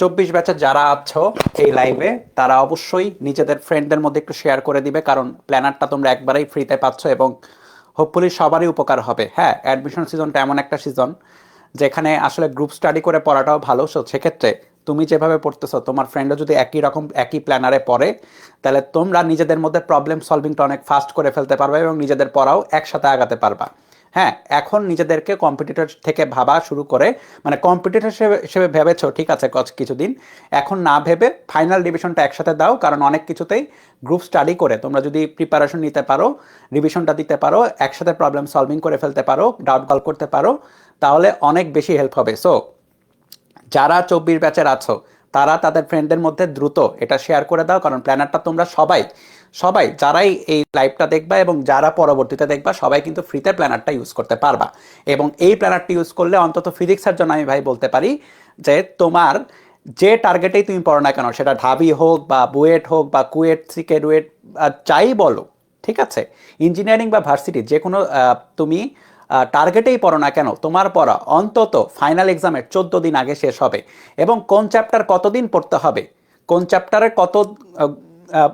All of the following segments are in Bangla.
চব্বিশ ব্যাচে যারা আছো এই লাইভে তারা অবশ্যই নিজেদের ফ্রেন্ডদের মধ্যে একটু শেয়ার করে দিবে, কারণ প্ল্যানারটা তোমরা একবারেই ফ্রিতে পাচ্ছ এবং হোপফুলি সবারই উপকার হবে। হ্যাঁ অ্যাডমিশন সিজনটা এমন একটা সিজন যেখানে আসলে গ্রুপ স্টাডি করে পড়াটাও ভালো। সো সেক্ষেত্রে তুমি যেভাবে পড়তেছো, তোমার ফ্রেন্ডও যদি একই রকম, একই প্ল্যানারে পড়ে, তাহলে তোমরা নিজেদের মধ্যে প্রবলেম সলভিংটা অনেক ফাস্ট করে ফেলতে পারবে এবং নিজেদের পড়াও একসাথে আগাতে পারবা। হ্যাঁ এখন নিজেদেরকে কম্পিটিটর থেকে ভাবা শুরু করে মানে কম্পিটিটর হিসেবে ভেবেছো, ঠিক আছে কিছুদিন। এখন না ভেবে ফাইনাল রিভিশনটা একসাথে দাও, কারণ অনেক কিছুতেই গ্রুপ স্টাডি করে। তোমরা যদি প্রিপারেশন নিতে পারো রিভিশনটা দিতে পারো, একসাথে প্রবলেম সলভিং করে ফেলতে পারো ডাউট কল করতে পারো, তাহলে অনেক বেশি হেল্প হবে। সো যারা চব্বিশ ব্যাচের আছো তারা তাদের ফ্রেন্ডদের মধ্যে দ্রুত এটা শেয়ার করে দাও, কারণ প্ল্যানারটা তোমরা সবাই সবাই যারাই এই লাইভটা দেখবা এবং যারা পরবর্তীতে দেখবা, সবাই কিন্তু ফ্রিতে প্ল্যানারটা ইউজ করতে পারবা। এবং এই প্ল্যানারটা ইউজ করলে অন্তত ফিজিক্সের জন্য আমি ভাই বলতে পারি যে তোমার যে টার্গেটেই তুমি পড়ো না কেন, সেটা ঢাবি হোক বা বুয়েট হোক বা কুয়েট সিকে রুয়েট যাই বলো, ঠিক আছে? ইঞ্জিনিয়ারিং বা ভার্সিটি যে কোনো তুমি টার্গেটেই পড়ো না কেন? তোমার পড়া অন্তত ফাইনাল এক্সামের চোদ্দ দিন আগে শেষ হবে। এবং কোন চ্যাপ্টার কতদিন পড়তে হবে? কোন চ্যাপ্টারে কত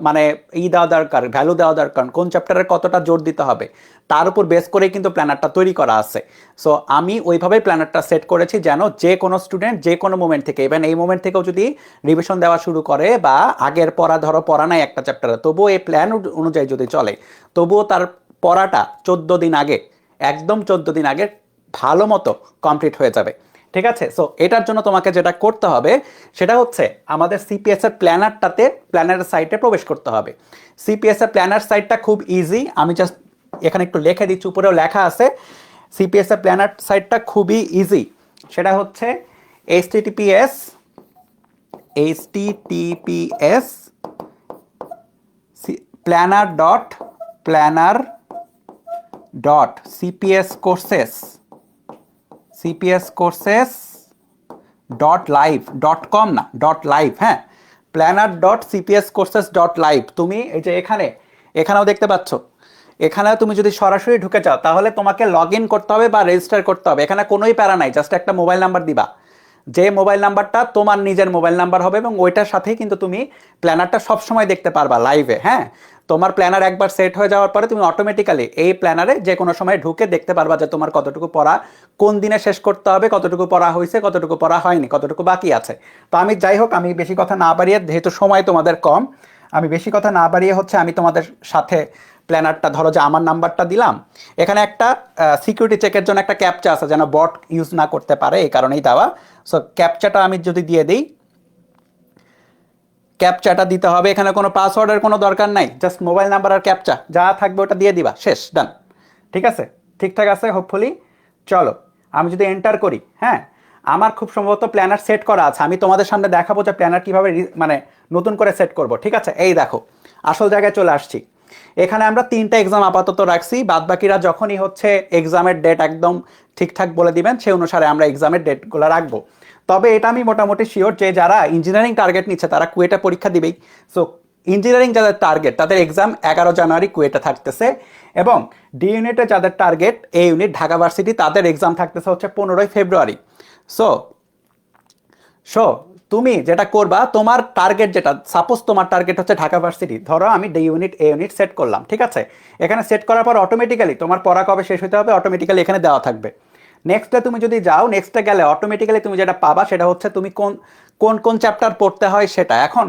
মানে ই দেওয়া দরকার ভ্যালু দেওয়া দরকার, কোন চ্যাপ্টারে কতটা জোর দিতে হবে? তার উপর বেস করেই কিন্তু প্ল্যানারটা তৈরি করা আছে। সো আমি ওইভাবেই প্ল্যানারটা সেট করেছি যেন যে কোনো স্টুডেন্ট যে কোনো মোমেন্ট থেকে ইভেন এই মোমেন্ট থেকেও যদি রিভিশন দেওয়া শুরু করে বা আগের পড়া ধরো, পড়া নাই একটা চ্যাপ্টারে তবুও এই প্ল্যান অনুযায়ী যদি চলে, তবুও তার পড়াটা চোদ্দ দিন আগে একদম চোদ্দ দিন আগে ভালো মতো কমপ্লিট হয়ে যাবে। ঠিক আছে? সো এটার জন্য তোমাকে যেটা করতে হবে, সেটা হচ্ছে আমাদের সিপিএস এর প্ল্যানারটাতে প্ল্যানারের সাইটে প্রবেশ করতে হবে। সিপিএস এর প্ল্যানার সাইটটা খুব ইজি আমি জাস্ট এখানে একটু লিখে দিচ্ছি, উপরেও লেখা আছে। সিপিএস এর প্ল্যানার সাইটটা খুবই ইজি সেটা হচ্ছে H TPS H TPS planner dot planner dot CPS courses CPS courses dot live dot com না ডট লাইভ হ্যাঁ? Planner dot CPS courses dot live তুমি এই যে এখানে, এখানেও দেখতে পাচ্ছ। এখানে তুমি যদি সরাসরি ঢুকে যাও, তাহলে তোমাকে লগ ইন করতে হবে বা রেজিস্টার করতে হবে। এখানে কোনোই প্যারা নাই জাস্ট একটা মোবাইল নাম্বার দিবা। যে মোবাইল নাম্বারটা তোমার নিজের মোবাইল নাম্বার হবে এবং ওইটার সাথেই কিন্তু তুমি প্ল্যানারটা সবসময় দেখতে পারবা লাইভে হ্যাঁ? তোমার প্ল্যানার একবার সেট হয়ে যাওয়ার পরে তুমি অটোমেটিক্যালি এই প্ল্যানারে যে কোনো সময় ঢুকে দেখতে পারবা যে তোমার কতটুকু পড়া, কোন দিনে শেষ করতে হবে, কতটুকু পড়া হয়েছে, কতটুকু পড়া হয়নি, কতটুকু বাকি আছে। তো আমি যাই হোক, আমি বেশি কথা না বাড়িয়ে, যেহেতু সময় তোমাদের কম, আমি বেশি কথা না বাড়িয়ে হচ্ছে আমি তোমাদের সাথে প্ল্যানারটা, ধরো যে আমার নাম্বারটা দিলাম। এখানে একটা সিকিউরিটি চেকের জন্য একটা ক্যাপচা আছে যেন বট ইউজ না করতে পারে, এই কারণেই দেওয়া। সো ক্যাপচাটা আমি যদি দিয়ে দিই ক্যাপচাটা দিতে হবে। এখানে কোনো পাসওয়ার্ডের কোনো দরকার নাই। জাস্ট মোবাইল নাম্বার আর ক্যাপচা যা থাকবে ওটা দিয়ে দিবা। শেষ ডান ঠিক আছে? ঠিকঠাক আছে হোপফুলি চলো, আমি যদি এন্টার করি হ্যাঁ? আমার খুব সম্ভবত প্ল্যানার সেট করা আছে। আমি তোমাদের সামনে দেখাবো যে প্ল্যানার কীভাবে মানে নতুন করে সেট করব। ঠিক আছে? এই দেখো, আসল জায়গায় চলে আসছি। এখানে আমরা তিনটা এক্সাম আপাতত রাখছি। বাদবাকিরা যখনই হচ্ছে এক্সামের ডেট একদম ঠিকঠাক বলে দিবেন, সেই অনুসারে আমরা এক্সামের ডেটগুলো রাখব। তবে এটা আমি মোটামুটি শিওর যে যারা ইঞ্জিনিয়ারিং টার্গেট নিচ্ছে, তারা কুয়েটা পরীক্ষা দিবেই। সো ইঞ্জিনিয়ারিং যাদের টার্গেট তাদের এক্সাম এগারো জানুয়ারি কুয়েটা থাকতেছে এবং ডি ইউনিটে যাদের target A unit Dhaka varsity তাদের এক্সাম থাকতেছে হচ্ছে পনেরোই ফেব্রুয়ারি। সো শো তুমি যেটা করবা, তোমার টার্গেট যেটা সাপোজ তোমার টার্গেট হচ্ছে ঢাকা ভার্সিটি ধরো আমি D unit A unit set করলাম, ঠিক আছে? এখানে সেট করার পর অটোমেটিক্যালি তোমার পড়া কবে শেষ হতে হবে অটোমেটিক্যালি এখানে দেওয়া থাকবে। নেক্সটে তুমি যদি যাও নেক্সটে গেলে অটোমেটিক্যালি তুমি যেটা পাবা, সেটা হচ্ছে তুমি কোন কোন কোন চ্যাপ্টার পড়তে হয় সেটা। এখন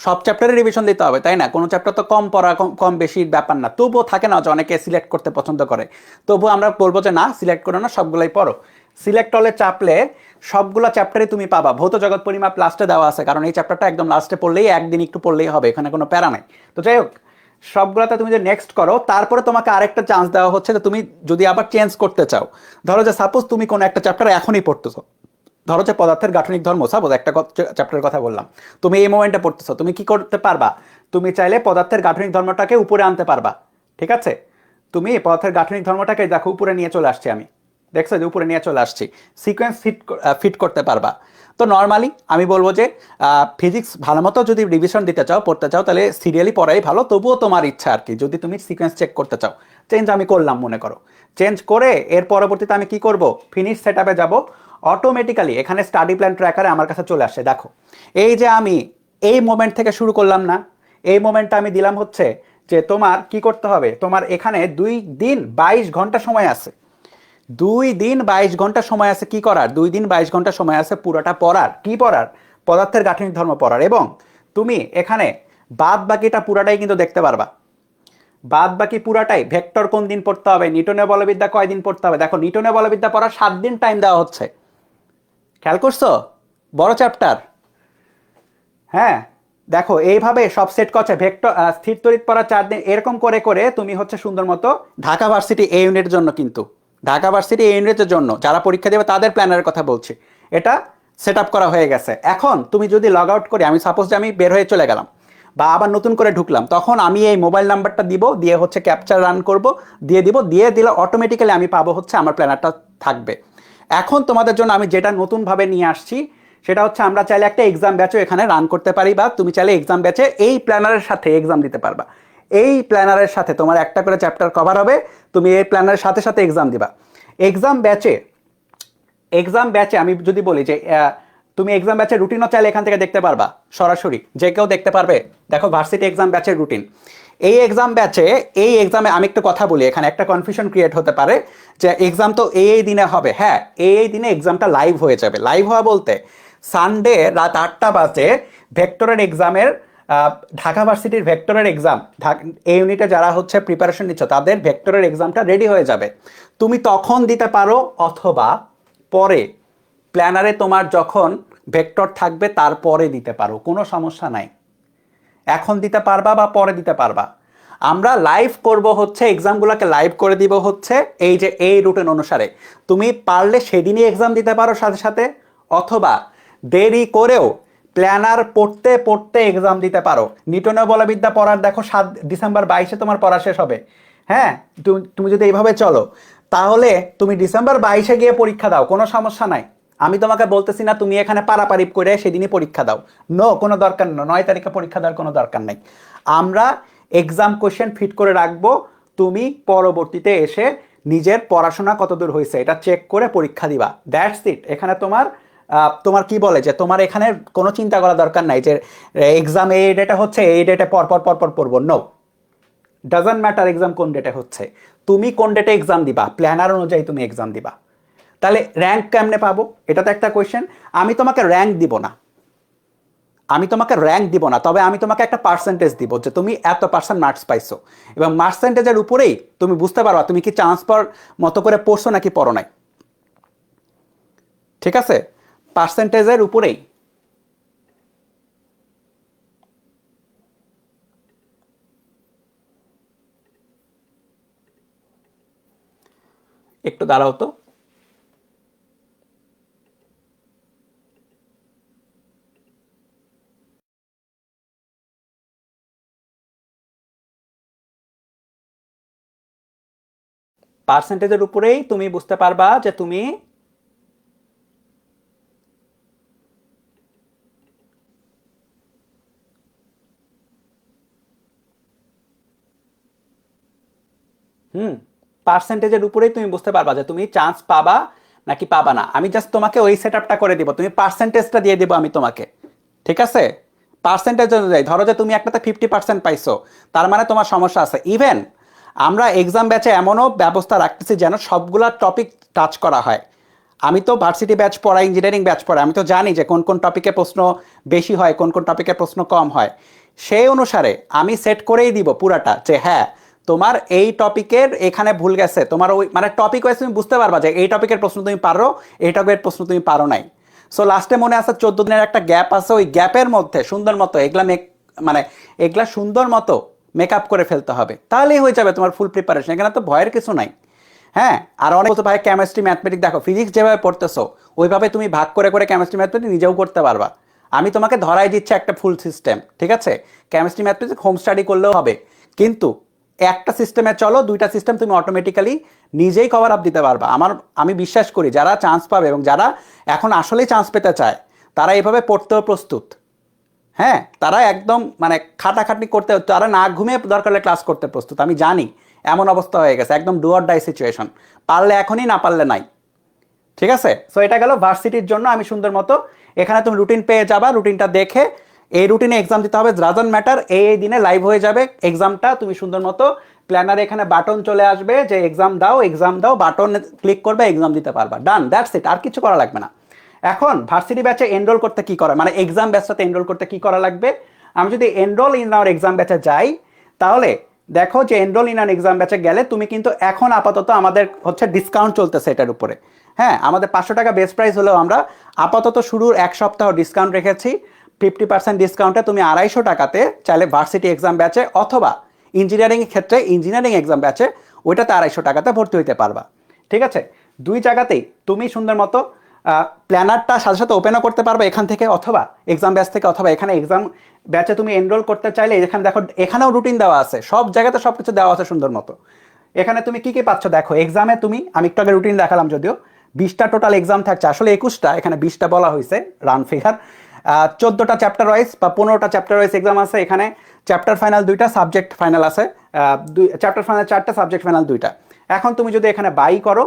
সব চ্যাপ্টারে রিভিশন দিতে হবে, তাই না? কোনো চ্যাপ্টার তো কম পড়া, কম বেশি ব্যাপার না। তবুও থাকে না যে অনেকে সিলেক্ট করতে পছন্দ করে। তবুও আমরা বলব যে, না সিলেক্ট করো না, সবগুলাই পড়ো। সিলেক্ট হলে চাপলে সবগুলো চ্যাপ্টারে তুমি পাবা। ভৌত জগৎ পরিমাপ লাস্টে দেওয়া আছে, কারণ এই চ্যাপ্টারটা একদম লাস্টে পড়লেই একদিন একটু পড়লেই হবে, এখানে কোনো প্যারা নাই। তো যাই হোক, সবগুলোতে তুমি যে নেক্সট করো, তারপরে তোমাকে আরেকটা চান্স দেওয়া হচ্ছে যে তুমি যদি আবার চেঞ্জ করতে চাও, ধরো যে সাপোজ তুমি কোনো একটা চ্যাপ্টার এখনই পড়তেছো, ধরো যে পদার্থের গাঠনিক ধর্ম সাপোজ একটা চ্যাপ্টারের কথা বললাম, তুমি এই মোমেন্টে পড়তেছো, তুমি কি করতে পারবা? তুমি চাইলে পদার্থের গাঠনিক ধর্মটাকে উপরে আনতে পারবা, ঠিক আছে? তুমি পদার্থের গাঠনিক ধর্মটাকে দেখো, উপরে নিয়ে চলে আসছি আমি। দেখছ যে উপরে নিয়ে চলে আসছি। সিকোয়েন্স ফিট ফিট করতে পারবা। তো নর্মালি আমি বলব যে ফিজিক্স ভালো মতো যদি রিভিশন দিতে চাও, পড়তে চাও, তাহলে সিরিয়ালি পড়াই ভালো। তবুও তোমার ইচ্ছা আর কি, যদি তুমি সিকোয়েন্স চেক করতে চাও। চেঞ্জ আমি করলাম, মনে করো। চেঞ্জ করে এর পরবর্তীতে আমি কি করব? ফিনিশ সেট আপে যাব। অটোমেটিক্যালি এখানে স্টাডি প্ল্যান ট্র্যাকারে আমার কাছে চলে আসে। দেখো, এই যে আমি এই মোমেন্ট থেকে শুরু করলাম না, এই মোমেন্টটা আমি দিলাম হচ্ছে যে তোমার কি করতে হবে? তোমার এখানে দুই দিন বাইশ ঘণ্টা সময় আছে। দুই দিন বাইশ ঘণ্টা সময় আছে কি করার? দুই দিন বাইশ ঘণ্টা সময় আছে পুরোটা পড়ার। কি পড়ার? পদার্থের গাঠনিক ধর্ম পড়ার। এবং তুমি এখানে বাদ বাকিটা পুরাটাই কিন্তু দেখতে পারবা। বাদ বাকি পুরাটাই ভেক্টর কোন দিন পড়তে হবে? নিউটনের বলবিদ্যা কয় দিন পড়তে হবে? দেখো, নিউটনের বলবিদ্যা পড়ার সাত দিন টাইম দেওয়া হচ্ছে। খেয়াল করছ? বড় চ্যাপ্টার হ্যাঁ দেখো, এইভাবে সব সেট করছে। ভেক্টর স্থির তড়িৎ পড়া চার দিন, এরকম করে করে তুমি হচ্ছে সুন্দর মতো ঢাকা ভার্সিটি এই ইউনিটের জন্য কিন্তু ঢাকা ভার্সিটি ইউনিটের জন্য যারা পরীক্ষা দেবে তাদের প্ল্যানের কথা বলছি। এটা সেট আপ করা হয়ে গেছে। এখন তুমি যদি লগ আউট করি, আমি সাপোজ যে আমি বের হয়ে চলে গেলাম বা আবার নতুন করে ঢুকলাম, তখন আমি এই মোবাইল নাম্বারটা দিব, দিয়ে হচ্ছে ক্যাপচার রান করব, দিয়ে দিব, দিয়ে দিলে অটোমেটিক্যালি আমি পাবো হচ্ছে আমার প্ল্যানারটা থাকবে। এখন তোমাদের জন্য আমি যেটা নতুনভাবে নিয়ে আসছি, সেটা হচ্ছে আমরা চাইলে একটা এক্সাম ব্যাচও এখানে রান করতে পারি বা তুমি চাইলে এক্সাম ব্যাচে এই প্ল্যানারের সাথে এক্সাম দিতে পারবা। এই প্ল্যানারের সাথে তোমার একটা করে চ্যাপ্টার কভার হবে, তুমি এই প্ল্যানারের সাথে সাথে এক্সাম দিবা। এক্সাম ব্যাচে এক্সাম ব্যাচে আমি যদি বলি যে তুমি এক্সাম ব্যাচের রুটিনও চাইলে এখান থেকে দেখতে পারবা, সরাসরি, যে কেউ দেখতে পারবে। দেখো ভার্সিটি এক্সাম ব্যাচের রুটিন এই এক্সাম ব্যাচে এই এক্সামে আমি একটু কথা বলি, এখানে একটা কনফিউশন ক্রিয়েট হতে পারে যে এক্সাম তো এই এই দিনে হবে। হ্যাঁ এই এই দিনে এক্সামটা লাইভ হয়ে যাবে। লাইভ হওয়া বলতে সানডে রাত আটটা বাজে, ভেক্টরের এক্সামের ঢাকা ভার্সিটির ভেক্টরের এক্সাম এই ইউনিটে যারা হচ্ছে প্রিপারেশন নিচ্ছ, তাদের ভেক্টরের এক্সামটা রেডি হয়ে যাবে। তুমি তখন দিতে পারো অথবা পরে। প্ল্যানারে তোমার যখন ভেক্টর থাকবে, তারপরে দিতে পারো, কোনো সমস্যা নাই। এখন দিতে পারবা বা পরে দিতে পারবা। আমরা লাইভ করব হচ্ছে এক্সামগুলোকে লাইভ করে দিব হচ্ছে এই যে এই রুটিন অনুসারে। তুমি পারলে সেদিনই এক্সাম দিতে পারো সাথে সাথে, অথবা দেরি করেও প্ল্যানার পড়তে পড়তে এক্সাম দিতে পারো। নিউটনের বলবিদ্যা পড়ার দেখো সাত ডিসেম্বর বাইশে তোমার পড়া শেষ হবে। হ্যাঁ? তুমি তুমি যদি এইভাবে চলো, তাহলে তুমি ডিসেম্বর বাইশে গিয়ে পরীক্ষা দাও, কোনো সমস্যা নাই। আমি তোমাকে বলতেছি না, তুমি এখানে পারাপারি করে সেদিনই পরীক্ষা দাও। নো কোনো দরকার নেই নয় তারিখে পরীক্ষা দেওয়ার কোনো দরকার নেই। আমরা এক্সাম কোয়েশ্চেন ফিট করে রাখব, তুমি পরবর্তীতে এসে নিজের পড়াশোনা কতদূর হয়েছে, এটা চেক করে পরীক্ষা দিবা। দ্যাটস ইট এখানে তোমার তোমার কি বলে যে তোমার এখানে কোনো চিন্তা করা দরকার নাই যে এক্সাম এই ডেটা হচ্ছে, এই ডেটে পর পর পর পর পড়ব। নো ডাজন্ট ম্যাটার এক্সাম কোন ডেটে হচ্ছে। তুমি কোন ডেটে এক্সাম দিবা? প্ল্যানার অনুযায়ী তুমি এক্সাম দিবা। তাহলে র্যাঙ্ক কেমনে পাবো? এটা তো একটা কোয়েশ্চেন আমি তোমাকে র্যাঙ্ক দিব না। আমি তোমাকে র্যাঙ্ক দিব না। তবে আমি তোমাকে একটা পার্সেন্টেজ দিব যে তুমি এত পার্সেন্ট মার্কস পাইছো। এবং পার্সেন্টেজের উপরেই তুমি বুঝতে পারবা তুমি কি চান্স পাওয়ার মতো করে পড়ছো নাকি পড়ো নাই। ঠিক আছে? পার্সেন্টেজের উপরেই। একটু দাঁড়াও তো। পার্সেন্টেজের উপরেই তুমি বুঝতে পারবা যে তুমি হুম পার্সেন্টেজের উপরেই তুমি বুঝতে পারবা যে তুমি চান্স পাবা নাকি পাবা না। আমি জাস্ট তোমাকে ওই সেট আপটা করে দিব, তুমি পার্সেন্টেজটা দিয়ে দিব আমি তোমাকে। ঠিক আছে? পার্সেন্টেজ অনুযায়ী, ধরো যে তুমি একটাতে ফিফটি পার্সেন্ট পাইছো, তার মানে তোমার সমস্যা আছে। ইভেন আমরা এক্সাম ব্যাচে এমনও ব্যবস্থা রাখতেছি যেন সবগুলা টপিক টাচ করা হয়। আমি তো ভার্সিটি ব্যাচ পড়াই ইঞ্জিনিয়ারিং ব্যাচ পড়াই, আমি তো জানি যে কোন কোন টপিকে প্রশ্ন বেশি হয়, কোন কোন টপিকে প্রশ্ন কম হয়। সেই অনুসারে আমি সেট করেই দিব পুরাটা যে হ্যাঁ তোমার এই টপিকের এখানে ভুল গেছে। তোমার ওই মানে টপিক ওয়াইজ তুমি বুঝতে পারবা যে এই টপিকের প্রশ্ন তুমি পারো, এই টপিকের প্রশ্ন তুমি পারো নাই। সো লাস্টে মনে আছে চোদ্দ দিনের একটা গ্যাপ আছে, ওই গ্যাপের মধ্যে, সুন্দর মতো, এগুলা মেক মানে এগুলা সুন্দর মতো মেকআপ করে ফেলতে হবে। তাহলেই হয়ে যাবে তোমার ফুল প্রিপারেশন এখানে তো ভয়ের কিছু নাই। হ্যাঁ আর অনেক বলতে ভাই কেমিস্ট্রি ম্যাথমেটিক দেখো ফিজিক্স যেভাবে পড়তেছো, ওইভাবে তুমি ভাগ করে করে কেমিস্ট্রি ম্যাথমেটিক নিজেও করতে পারবা। আমি তোমাকে ধরাই দিচ্ছি একটা ফুল সিস্টেম ঠিক আছে? কেমিস্ট্রি ম্যাথমেটিক্স হোম স্টাডি করলেও হবে। কিন্তু একটা সিস্টেমে চলো, দুইটা সিস্টেম তুমি অটোমেটিক্যালি নিজেই কভার আপ দিতে পারবা। আমার, আমি বিশ্বাস করি যারা চান্স পাবে এবং যারা এখন আসলেই চান্স পেতে চায়, তারা এভাবে পড়তেও প্রস্তুত। হ্যাঁ তারা একদম মানে খাটাখাটনি করতে, তারা না ঘুমিয়ে দরকার হলে ক্লাস করতে প্রস্তুত। আমি জানি, এমন অবস্থা হয়ে গেছে, একদম ডুয়ার ডাই সিচুয়েশন পারলে এখনই, না পারলে নাই। ঠিক আছে? সো এটা গেল ভার্সিটির জন্য আমি সুন্দর মতো, এখানে তুমি রুটিন পেয়ে যাবা রুটিনটা দেখে এই রুটিনে এক্সাম দিতে হবে। রাজন ম্যাটার এই এই দিনে লাইভ হয়ে যাবে। এক্সামটা তুমি সুন্দর মতো প্ল্যানারে এখানে বাটন চলে আসবে যে এক্সাম দাও এক্সাম দাও বাটন ক্লিক করবে এক্সাম দিতে পারবা। ডান দ্যাটস ইট আর কিছু করা লাগবে না। এখন ভার্সিটি ব্যাচে এনরোল করতে কি করা মানে এক্সাম ব্যাচটাতে এনরোল করতে কি করা লাগবে? আমি যদি এনরোল ইন আওয়ার এক্সাম ব্যাচে যাই, তাহলে দেখো যে এনরোল ইন আন এক্সাম ব্যাচে গেলে তুমি কিন্তু এখন আপাতত আমাদের হচ্ছে ডিসকাউন্ট চলতেছে এটার উপরে। হ্যাঁ আমাদের পাঁচশো টাকা বেস্ট প্রাইস হলেও আমরা আপাতত শুরুর এক সপ্তাহ ডিসকাউন্ট রেখেছি। ফিফটি পার্সেন্ট ডিসকাউন্টে তুমি আড়াইশো টাকাতে চাইলে ভার্সিটি এক্সাম ব্যাচে অথবা ইঞ্জিনিয়ারিং ক্ষেত্রে ইঞ্জিনিয়ারিং এক্সাম ব্যাচে ওইটাতে আড়াইশো টাকাতে ভর্তি হইতে পারবা। ঠিক আছে? দুই জায়গাতেই তুমি সুন্দর মতো প্ল্যানারটা সাথে সাথে ওপেনও করতে পারবে এখান থেকে অথবা এক্সাম ব্যাচ থেকে অথবা এখানে এক্সাম ব্যাচে তুমি এনরোল করতে চাইলে এখানে দেখো, এখানেও রুটিন দেওয়া আছে। সব জায়গাতে সব কিছু দেওয়া আছে সুন্দর মতো। এখানে তুমি কি কি পাচ্ছ দেখো এক্সামে তুমি, আমি একটু আগে রুটিন দেখালাম যদিও, বিশটা টোটাল এক্সাম থাকছে। আসলে একুশটা, এখানে বিশটা বলা হয়েছে রান ফিগার চোদ্দোটা চ্যাপ্টার ওয়াইজ বা পনেরোটা চ্যাপ্টার ওয়াইজ এক্সাম আছে এখানে। চ্যাপ্টার ফাইনাল দুইটা সাবজেক্ট ফাইনাল আছে। দুই চ্যাপ্টার ফাইনাল চারটা সাবজেক্ট ফাইনাল দুইটা। এখন তুমি যদি এখানে বাই করো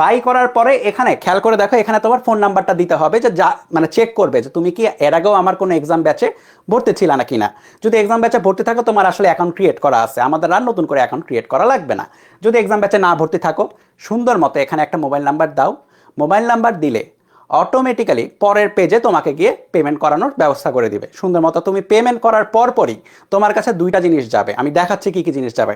বাই করার পরে এখানে, খেয়াল করে দেখো, এখানে তোমার ফোন নাম্বারটা দিতে হবে যে যা মানে চেক করবে যে তুমি কি এর আগেও আমার কোনো এক্সাম ব্যাচে ভর্তি ছিল না কিনা। যদি এক্সাম ব্যাচে ভর্তি থাকো, তোমার আসলে অ্যাকাউন্ট ক্রিয়েট করা আছে। আমাদের আর নতুন করে অ্যাকাউন্ট ক্রিয়েট করা লাগবে না। যদি এক্সাম ব্যাচে না ভর্তি থাকো, সুন্দর মতো এখানে একটা মোবাইল নাম্বার দাও। মোবাইল নাম্বার দিলে অটোমেটিক্যালি পরের পেজে তোমাকে গিয়ে পেমেন্ট করানোর ব্যবস্থা করে দিবে। সুন্দর মতো তুমি পেমেন্ট করার পরপরই তোমার কাছে দুইটা জিনিস যাবে। আমি দেখাচ্ছি কি কি জিনিস যাবে।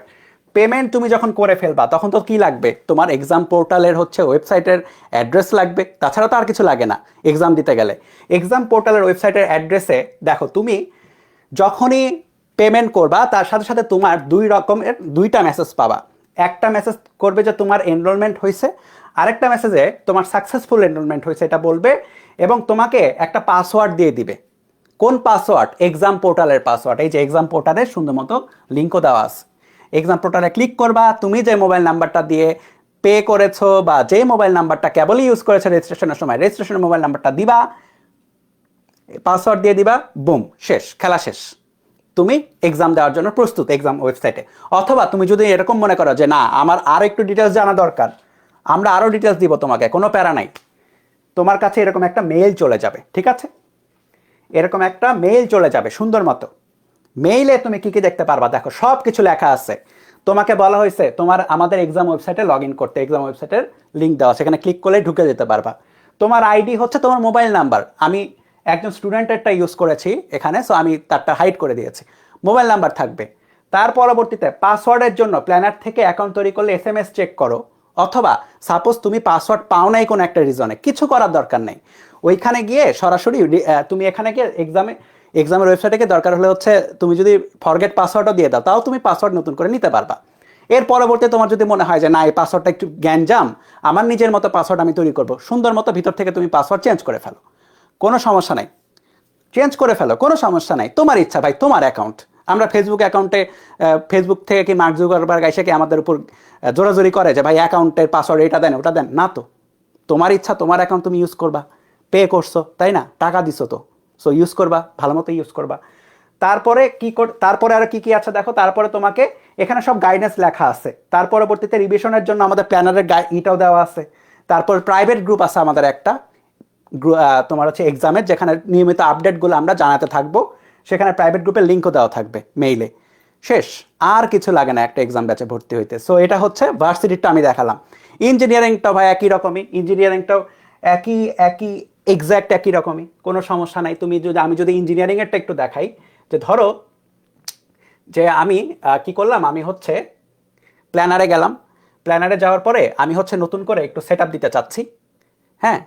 পেমেন্ট তুমি যখন করে ফেলবা, তখন তো কি লাগবে? তোমার এক্সাম পোর্টালের হচ্ছে ওয়েবসাইটের অ্যাড্রেস লাগবে। তাছাড়া তো আর কিছু লাগে না এক্সাম দিতে গেলে। এক্সাম পোর্টালের ওয়েবসাইটের অ্যাড্রেসে দেখো, তুমি যখনই পেমেন্ট করবা, তার সাথে সাথে তোমার দুই রকমের, দুইটা মেসেজ পাবা। একটা মেসেজ করবে যে তোমার এনরোলমেন্ট হয়েছে আরেকটা মেসেজে তোমার সাকসেসফুল এনরোলমেন্ট হয়েছে, এটা বলবে এবং তোমাকে একটা পাসওয়ার্ড দিয়ে দিবে। কোন পাসওয়ার্ড এক্সাম পোর্টালের পাসওয়ার্ড এই যে এক্সাম পোর্টালে সুন্দর মতো লিঙ্কও দেওয়া আছে। এক্সাম পোর্টালে ক্লিক করবা, তুমি যে মোবাইল নাম্বারটা দিয়ে পে করেছ বা যে মোবাইল নাম্বারটা কেবলই ইউজ করেছ রেজিস্ট্রেশনের সময় রেজিস্ট্রেশনের মোবাইল নাম্বারটা দিবা পাসওয়ার্ড দিয়ে দিবা বুম শেষ, খেলা শেষ। তুমি এক্সাম দেওয়ার জন্য প্রস্তুত এক্সাম ওয়েবসাইটে অথবা তুমি যদি এরকম মনে করো যে না, আমার আরও একটু ডিটেলস জানা দরকার আমরা আরও ডিটেলস দিব তোমাকে, কোনো প্যারা নাই। তোমার কাছে এরকম একটা মেইল চলে যাবে, ঠিক আছে? এরকম একটা মেইল চলে যাবে, সুন্দর মতো। মেইলে তুমি কি কি দেখতে পারবা? দেখো সব কিছু লেখা আছে। তোমাকে বলা হয়েছে, তোমার আমাদের এক্সাম ওয়েবসাইটে লগ ইন করতে এক্সাম ওয়েবসাইটের লিঙ্ক দেওয়া সেখানে ক্লিক করলে ঢুকে যেতে পারবা। তোমার আইডি হচ্ছে তোমার মোবাইল নাম্বার আমি একজন স্টুডেন্টেরটা ইউজ করেছি এখানে সো আমি তারটা হাইড করে দিয়েছি। মোবাইল নাম্বার থাকবে। তার পরবর্তীতে পাসওয়ার্ডের জন্য প্ল্যানার থেকে অ্যাকাউন্ট তৈরি করলে এস এম এস চেক করো। অথবা সাপোজ তুমি পাসওয়ার্ড পাও নাই কোনো একটা রিজনে কিছু করার দরকার নেই। ওইখানে গিয়ে সরাসরি তুমি এখানে গিয়ে এক্সামে এক্সামের ওয়েবসাইটে গিয়ে দরকার হলে হচ্ছে তুমি যদি ফরগেট পাসওয়ার্ডও দিয়ে দাও, তাও তুমি পাসওয়ার্ড নতুন করে নিতে পারবা। এর পরবর্তী তোমার যদি মনে হয় যে, না, এই পাসওয়ার্ডটা একটু জ্ঞান গ্যাঞ্জাম, আমার নিজের মতো পাসওয়ার্ড আমি তৈরি করব, সুন্দর মতো ভিতর থেকে তুমি পাসওয়ার্ড চেঞ্জ করে ফেলো। কোনো সমস্যা নাই। চেঞ্জ করে ফেলো, কোনো সমস্যা নাই। তোমার ইচ্ছা ভাই, তোমার অ্যাকাউন্ট আমরা ফেসবুক অ্যাকাউন্টে ফেসবুক থেকে কি মার্ক জুগারবার্গ এসে কি আমাদের উপর জোরাজোরি করে যে, ভাই অ্যাকাউন্টের পাসওয়ার্ড এটা দেন, ওটা দেন? না তো। তোমার ইচ্ছা, তোমার অ্যাকাউন্ট তুমি ইউজ করবা। পে করছ, তাই না? টাকা দিছো তো। সো ইউজ করবা, ভালো মতো ইউজ করবা। তারপরে কি কর তারপরে আর কি কি আছে দেখো? তারপরে তোমাকে এখানে সব গাইডেন্স লেখা আছে। তার পরবর্তীতে রিভিশনের জন্য আমাদের প্ল্যানারের ইটাও দেওয়া আছে। তারপর প্রাইভেট গ্রুপ আছে আমাদের একটা। তোমার হচ্ছে এক্সামের যেখানে নিয়মিত আপডেটগুলো আমরা জানাতে থাকব। সেখানে প্রাইভেট গ্রুপের লিঙ্কও দেওয়া থাকবে মেইলে শেষ, আর কিছু লাগে না একটা এক্সাম ব্যাচে ভর্তি হইতে। সো এটা হচ্ছে ভার্সিটিটা আমি দেখালাম। ইঞ্জিনিয়ারিংটাও ভাই একই রকমই। ইঞ্জিনিয়ারিংটাও একই একই এক্স্যাক্ট একই রকমই। কোনো সমস্যা নাই। তুমি যদি, আমি যদি ইঞ্জিনিয়ারিংয়েরটা একটু দেখাই, যে ধরো, যে আমি কি করলাম? আমি হচ্ছে প্ল্যানারে গেলাম। প্ল্যানারে যাওয়ার পরে আমি হচ্ছে নতুন করে একটু সেট দিতে চাচ্ছি। হ্যাঁ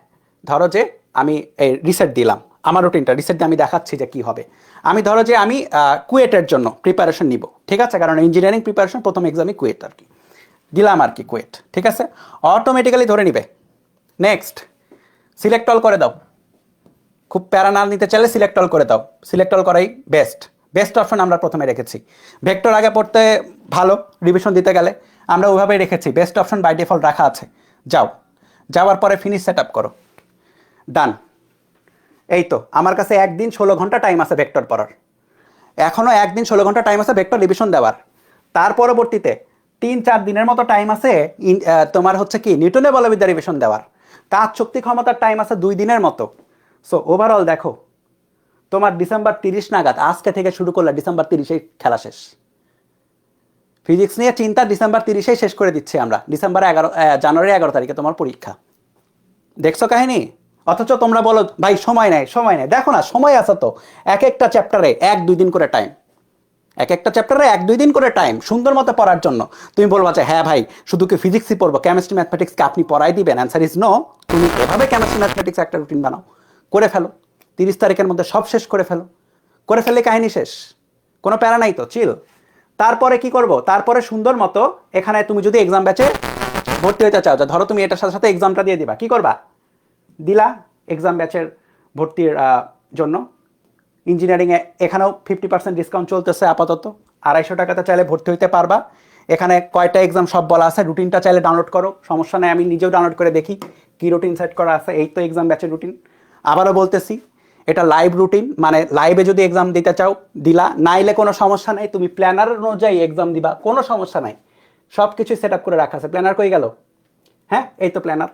ধরো যে আমি এই রিসেট দিলাম। আমার রুটিনটা দিয়ে আমি দেখাচ্ছি যে কি হবে। আমি ধরো যে আমি কুয়েটের জন্য প্রিপারেশন নিব, ঠিক আছে? কারণ ইঞ্জিনিয়ারিং প্রিপারেশন প্রথম এক্সামই কুয়েট আর কি। দিলাম আর কি কুয়েট ঠিক আছে? অটোমেটিক্যালি ধরে নিবে। নেক্সট সিলেক্ট অল করে দাও। খুব প্যারা না নিতে চাইলে সিলেক্ট অল করে দাও। সিলেক্ট অল করাই বেস্ট বেস্ট অপশন আমরা প্রথমে রেখেছি। ভেক্টর আগে পড়তে ভালো রিভিশন দিতে গেলে। আমরা ওইভাবেই রেখেছি। বেস্ট অপশন বাই ডিফল্ট রাখা আছে। যাও। যাওয়ার পরে ফিনিশ সেট আপ করো। ডান এই তো, আমার কাছে একদিন ষোলো ঘণ্টা টাইম আছে ভেক্টর পড়ার। এখনও একদিন ষোলো ঘণ্টা টাইম আছে ভেক্টর রিভিশন দেওয়ার। তার পরবর্তীতে তিন চার দিনের মতো টাইম আছে তোমার হচ্ছে কি নিউটনে বলবিদ্যা রিভিশন দেওয়ার। কাজ শক্তি ক্ষমতার টাইম আছে দুই দিনের মতো। সো ওভারঅল দেখো, তোমার ডিসেম্বর তিরিশ নাগাদ, আজকে থেকে শুরু করলে ডিসেম্বর তিরিশেই খেলা শেষ। ফিজিক্স নিয়ে চিন্তা ডিসেম্বর তিরিশেই শেষ করে দিচ্ছি আমরা। ডিসেম্বর এগারো জানুয়ারি এগারো তারিখে তোমার পরীক্ষা। দেখছ কাহিনী? অথচ তোমরা বলো, ভাই, সময় নেই সময় নেই। দেখো না, সময় আছে তো। এক একটা চ্যাপ্টারে এক, দুই দিন করে টাইম এক একটা চ্যাপ্টারে এক, দুই দিন করে টাইম সুন্দর মতো পড়ার জন্য। তুমি বলবা যে হ্যাঁ ভাই, শুধু কি ফিজিক্সই পড়ব? কেমিস্ট্রি ম্যাথমেটিক্সকে আপনি পড়াই দিবেন? অ্যান্সার ইজ নো তুমি এভাবে কেমিস্ট্রি ম্যাথমেটিক্স একটা রুটিন বানাও। করে ফেলো। তিরিশ তারিখের মধ্যে সব শেষ করে ফেলো। করে ফেললে কাহিনী শেষ। কোনো প্যারা নাই তো চিল তারপরে কি করব? তারপরে সুন্দর মতো এখানে তুমি যদি এক্সাম ব্যাচে ভর্তি হতে চাও ধরো তুমি এটার সাথে সাথে এক্সামটা দিয়ে দিবা, কি করবা? দিলা এক্সাম ব্যাচের ভর্তির জন্য। ইঞ্জিনিয়ারিংয়ে এখানেও ফিফটি পার্সেন্ট ডিসকাউন্ট চলতেছে আপাতত। আড়াইশো টাকাতে চাইলে ভর্তি হইতে পারবা। এখানে কয়টা এক্সাম সব বলা আছে। রুটিনটা চাইলে ডাউনলোড করো। সমস্যা নেই, আমি নিজেও ডাউনলোড করে দেখি কি রুটিন সেট করা আছে। এই তো এক্সাম ব্যাচের রুটিন আবারও বলতেছি, এটা লাইভ রুটিন মানে লাইভে যদি এক্সাম দিতে চাও, দিলা। নাইলে কোনো সমস্যা নেই। তুমি প্ল্যানার অনুযায়ী এক্সাম দিবা। কোনো সমস্যা নাই। সব কিছু সেট আপ করে রাখা আছে। প্ল্যানার কই গেল? হ্যাঁ এই তো প্ল্যানার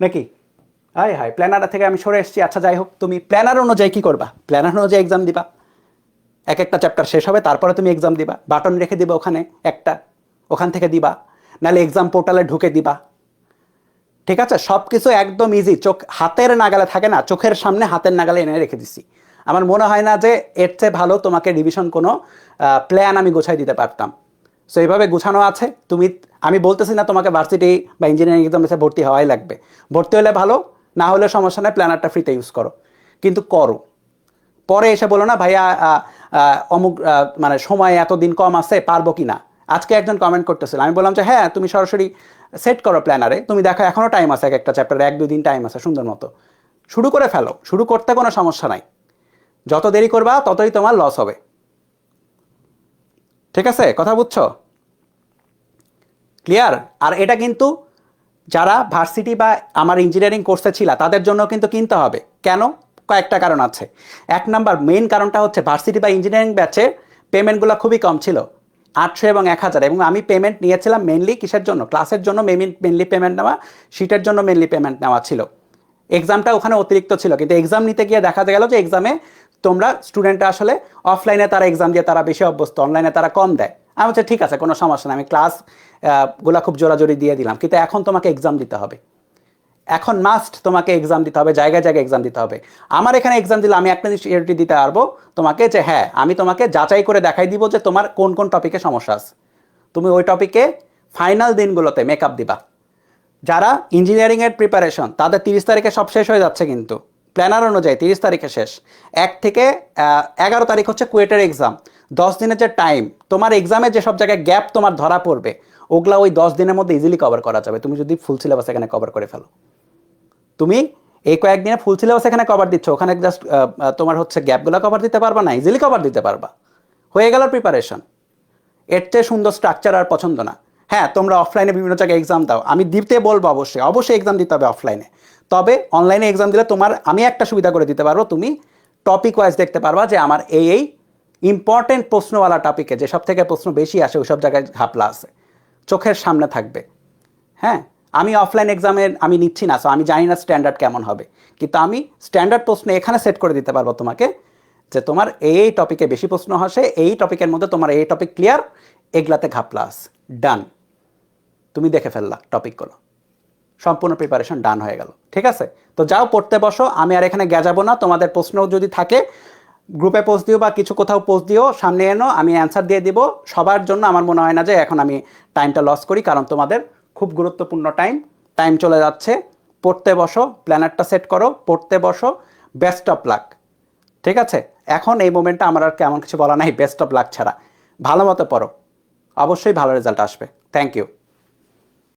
নাকি? হাই হাই প্ল্যানার থেকে আমি সরে এসেছি। আচ্ছা যাই হোক, তুমি প্ল্যানার অনুযায়ী কি করবা? প্ল্যানার অনুযায়ী এক্সাম দিবা। এক একটা চ্যাপ্টার শেষ হবে, তারপরে তুমি এক্সাম দিবা। বাটন রেখে দিবা ওখানে একটা, ওখান থেকে দিবা। নাহলে এক্সাম পোর্টালে ঢুকে দিবা। ঠিক আছে? সব কিছু একদম ইজি চোখ হাতের নাগালে থাকে না, চোখের সামনে হাতের নাগালে এনে রেখে দিছি। আমার মনে হয় না যে এর চেয়ে ভালো তোমাকে রিভিশন কোনো প্ল্যান আমি গোছাই দিতে পারতাম। সো এইভাবে গুছানো আছে। তুমি, আমি বলতেছি না তোমাকে ভার্সিটি বা ইঞ্জিনিয়ারিং এক্সাম ভর্তি হওয়াই লাগবে। ভর্তি হলে ভালো না হলে সমস্যা নেই প্ল্যানারটা ফ্রিতে ইউজ করো। কিন্তু করো। পরে এসে বলো না, ভাইয়া অমুক মানে সময় এতদিন কম আছে, পারব কি না? আজকে একজন কমেন্ট করতেছিল। আমি বললাম যে হ্যাঁ তুমি সরাসরি সেট করো প্ল্যানারে তুমি দেখো এখনও টাইম আছে এক একটা চ্যাপ্টারে এক দুই দিন টাইম আছে, সুন্দর মতো। শুরু করে ফেলো। শুরু করতে কোনো সমস্যা নাই। যত দেরি করবা, ততই তোমার লস হবে। ঠিক আছে? কথা বুঝছ? ক্লিয়ার আর এটা কিন্তু যারা ভার্সিটি বা আমার ইঞ্জিনিয়ারিং কোর্সে ছিল, তাদের জন্য কিন্তু কিনতে হবে। কেন? কয়েকটা কারণ আছে। এক নাম্বার মেইন কারণটা হচ্ছে ভার্সিটি বা ইঞ্জিনিয়ারিং ব্যাচে পেমেন্টগুলো খুবই কম ছিল। আটশো এবং এক হাজার। এবং আমি পেমেন্ট নিয়েছিলাম মেনলি কিসের জন্য? ক্লাসের জন্য মেনলি পেমেন্ট নেওয়া সিটের জন্য মেনলি পেমেন্ট নেওয়া ছিল। এক্সামটা ওখানে অতিরিক্ত ছিল। কিন্তু এক্সাম নিতে গিয়ে দেখা গেল যে এক্সামে তোমরা স্টুডেন্টরা আসলে অফলাইনে তারা এক্সাম দিয়ে তারা বেশি অভ্যস্ত অনলাইনে তারা কম দেয়। আমি বলছি, ঠিক আছে, কোনো সমস্যা নেই। আমি ক্লাসগুলা খুব জোরাজোরি দিয়ে দিলাম। কিন্তু এখন তোমাকে এক্সাম দিতে হবে। এখন মাস্ট তোমাকে এক্সাম দিতে হবে, জায়গায় জায়গায় এক্সাম দিতে হবে। আমার এখানে এক্সাম দিলে আমি একটা সিকিউরিটি দিতে পারব তোমাকে যে হ্যাঁ আমি তোমাকে যাচাই করে দেখাই দিব যে তোমার কোন কোন টপিকে সমস্যা আছে। তুমি ওই টপিকে ফাইনাল দিনগুলোতে মেকআপ দিবা। যারা ইঞ্জিনিয়ারিংয়ের প্রিপারেশন তাদের তিরিশ তারিখে সব শেষ হয়ে যাচ্ছে কিন্তু। প্ল্যানার অনুযায়ী তিরিশ তারিখে শেষ। এক থেকে এগারো তারিখ হচ্ছে কুয়েটের এক্সাম দশ দিনের যে টাইম তোমার এক্সামে যেসব জায়গায় গ্যাপ তোমার ধরা পড়বে, ওগুলা ওই দশ দিনের মধ্যে ইজিলি কভার করা যাবে। তুমি যদি ফুল সিলেবাস এখানে কভার করে ফেলো। তুমি এই কয়েকদিনে ফুল সিলেবাস এখানে কভার দিচ্ছ, ওখানে জাস্ট তোমার হচ্ছে গ্যাপগুলো কভার দিতে পারবা না ইজিলি কভার দিতে পারবা। হয়ে গেল প্রিপারেশন এর চেয়ে সুন্দর স্ট্রাকচার আর পছন্দ না। হ্যাঁ তোমরা অফলাইনে বিভিন্ন জায়গায় এক্সাম দাও। আমি দিতে বলব অবশ্যই অবশ্যই এক্সাম দিতে হবে অফলাইনে তবে অনলাইনে এক্সাম দিলে তোমার, আমি একটা সুবিধা করে দিতে পারব, তুমি টপিক ওয়াইজ দেখতে পারবা যে আমার এই এই ইম্পর্টেন্ট প্রশ্নওয়ালা টপিকে যেসব থেকে প্রশ্ন বেশি আসে, ওইসব জায়গায় ঘাপলা আছে। চোখের সামনে থাকবে। হ্যাঁ আমি অফলাইন এক্সামে আমি নিচ্ছি না সো আমি জানি না স্ট্যান্ডার্ড কেমন হবে। কিন্তু আমি স্ট্যান্ডার্ড প্রশ্ন এখানে সেট করে দিতে পারব তোমাকে যে তোমার এই এই টপিকে বেশি প্রশ্ন আসে, এই টপিকের মধ্যে তোমার এই টপিক ক্লিয়ার এগুলাতে ঘাপলা আছে। ডান তুমি দেখে ফেললা টপিকগুলো সম্পূর্ণ প্রিপারেশন ডান হয়ে গেল। ঠিক আছে? তো যাও পড়তে বসো, আমি আর এখানে গেজাবো না, তোমাদের প্রশ্ন যদি থাকে গ্রুপে পোস্ট দিও বা কিছু কোথাও পোস্ট দিও, সামনে এনো, আমি অ্যান্সার দিয়ে দিব। সবার জন্য আমার মনে হয় না যে এখন আমি টাইমটা লস করি, কারণ তোমাদের খুব গুরুত্বপূর্ণ টাইম টাইম চলে যাচ্ছে। পড়তে বসো প্ল্যানারটা সেট করো, পড়তে বসো। বেস্ট অফ লাক ঠিক আছে? এখন এই মোমেন্টটা আমার আর কেমন কিছু বলা নাই। বেস্ট অফ লাক ছাড়া। ভালো মতো পড়ো। অবশ্যই ভালো রেজাল্ট আসবে। Thank you